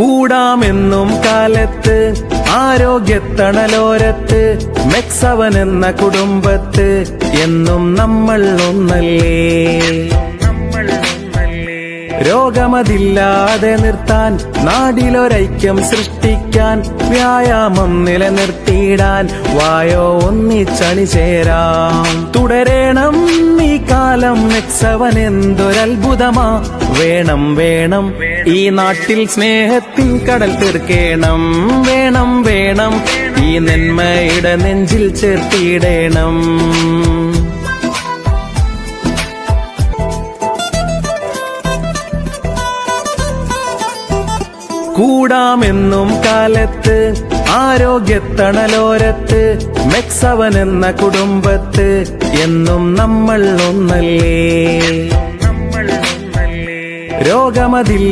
കൂടാമെന്നും കാലത്ത് ആരോഗ്യത്തണലോരത്ത് മെക്സവൻ എന്ന കുടുംബത്ത് എന്നും നമ്മൾ ഒന്നല്ലേ? രോഗമതില്ലാതെ നിർത്താൻ നാടിലൊരൈക്യം സൃഷ്ടിക്കാൻ വ്യായാമം നിലനിർത്തിയിടാൻ വായോ ഒന്നിച്ചണി ചേരാം തുടരേണം ഈ കാലം നെക്സവൻ എന്തൊരത്ഭുതമാ വേണം വേണം ഈ നാട്ടിൽ സ്നേഹത്തിൻ കടൽ തീർക്കേണം. വേണം വേണം ഈ നന്മയുടെ നെഞ്ചിൽ ചേർത്തിയിടേണം കൂടാമെന്നും കാലത്ത് ആരോഗ്യത്തണലോരത്ത് മെക്സവൻ എന്ന കുടുംബത്ത് എന്നും നമ്മൾ ഒന്നല്ലേ? രോഗമതിൽ